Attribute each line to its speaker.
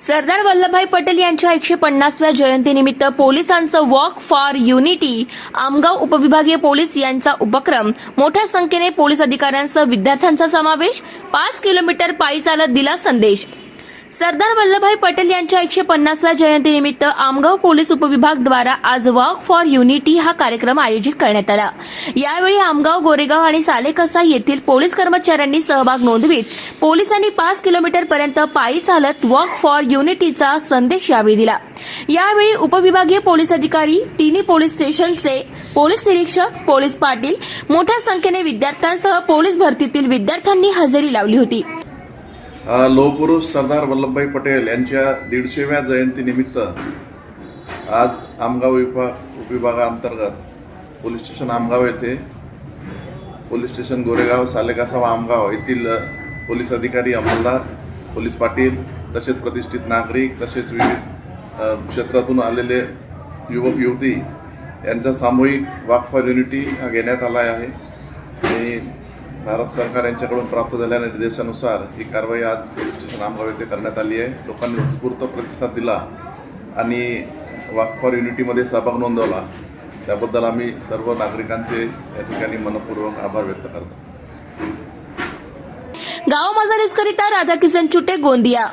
Speaker 1: सरदार वल्लभभाई पटेल यांच्या एकशे पन्नासव्या जयंतीनिमित्त पोलिसांचं वॉक फॉर युनिटी आमगाव उपविभागीय पोलीस यांचा उपक्रम मोठ्या संख्येने पोलीस अधिकाऱ्यांसह विद्यार्थ्यांचा समावेश पाच किलोमीटर पायी चालत दिला संदेश. सरदार वल्लभभाई पटेल यांच्या एकशे पन्नासव्या जयंतीनिमित्त आमगाव पोलीस उपविभाग द्वारा आज वॉक फॉर युनिटी हा कार्यक्रम आयोजित करण्यात आला. यावेळी आमगाव गोरेगाव आणि सालेकसा येथील पोलीस कर्मचाऱ्यांनी सहभाग नोंदवित पोलिसांनी पाच किलोमीटर पर्यंत पायी चालत वॉक फॉर युनिटीचा संदेश यावेळी दिला. यावेळी उपविभागीय पोलीस अधिकारी तिन्ही पोलीस स्टेशनचे पोलीस निरीक्षक पोलीस पाटील मोठ्या संख्येने विद्यार्थ्यांसह पोलीस भरतीतील विद्यार्थ्यांनी हजेरी लावली होती.
Speaker 2: लोहपुरुष सरदार वल्लभभाई पटेल यांच्या दीडशेव्या जयंतीनिमित्त आज आमगाव विभाग उपविभागाअंतर्गत पोलीस स्टेशन आमगाव येथे पोलीस स्टेशन गोरेगाव सालेगासावा व आमगाव येथील पोलीस अधिकारी अंमलदार पोलीस पाटील तसेच प्रतिष्ठित नागरिक तसेच विविध क्षेत्रातून आलेले युवक युवती यांचा सामूहिक वाक फॉर युनिटी हा घेण्यात आला आहे. आणि भारत सरकार यांच्याकडून प्राप्त झालेल्या निर्देशानुसार ही कारवाई आज पोलीस स्टेशन आमगाव येथे करण्यात आली आहे. लोकांनी उत्स्फूर्त प्रतिसाद दिला आणि वाक फॉर युनिटीमध्ये सहभाग नोंदवला. त्याबद्दल आम्ही सर्व नागरिकांचे या ठिकाणी मनपूर्वक आभार व्यक्त करतो.
Speaker 1: गाव माझा न्यूज करिता राधाकिशन चुटे गोंदिया.